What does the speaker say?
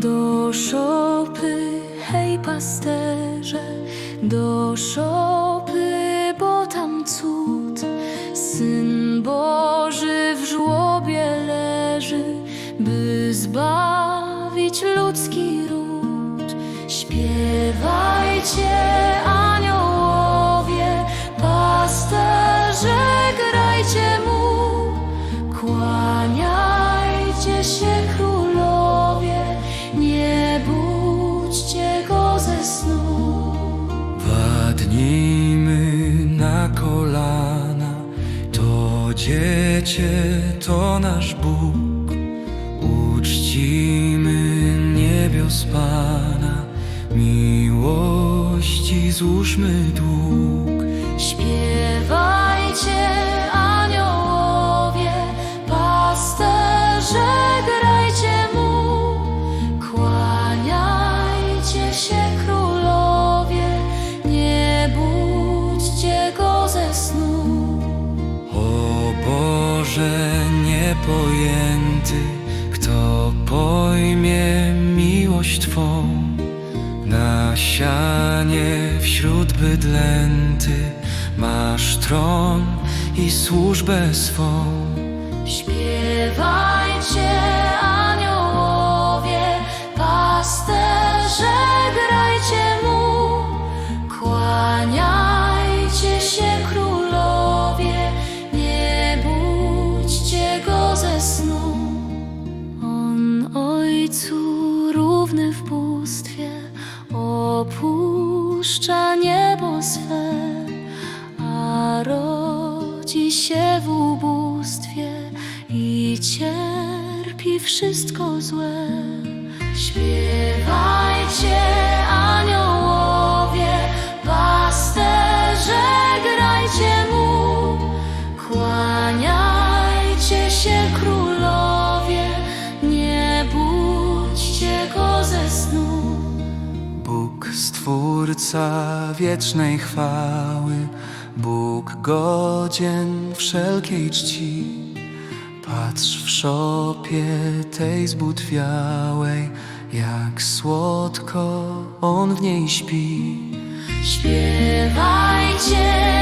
Do szopy, hej pasterze, do szopy, bo tam cud. Syn Boży w żłobie leży, by zbawić ludzki ród. Śpiewajcie, na kolana, to dziecię, to nasz Bóg. Uczcimy niebios Pana, miłości złóżmy dług. Niepojęty, kto pojmie miłość Twą? Na sianie wśród bydlęty masz tron i służbę swą. Śpiewajcie, opuszcza niebo swe, a rodzi się w ubóstwie i cierpi wszystko złe. Śpiewajcie, Stwórca wiecznej chwały, Bóg godzien wszelkiej czci. Patrz w szopie tej zbutwiałej, jak słodko on w niej śpi. Śpiewajcie,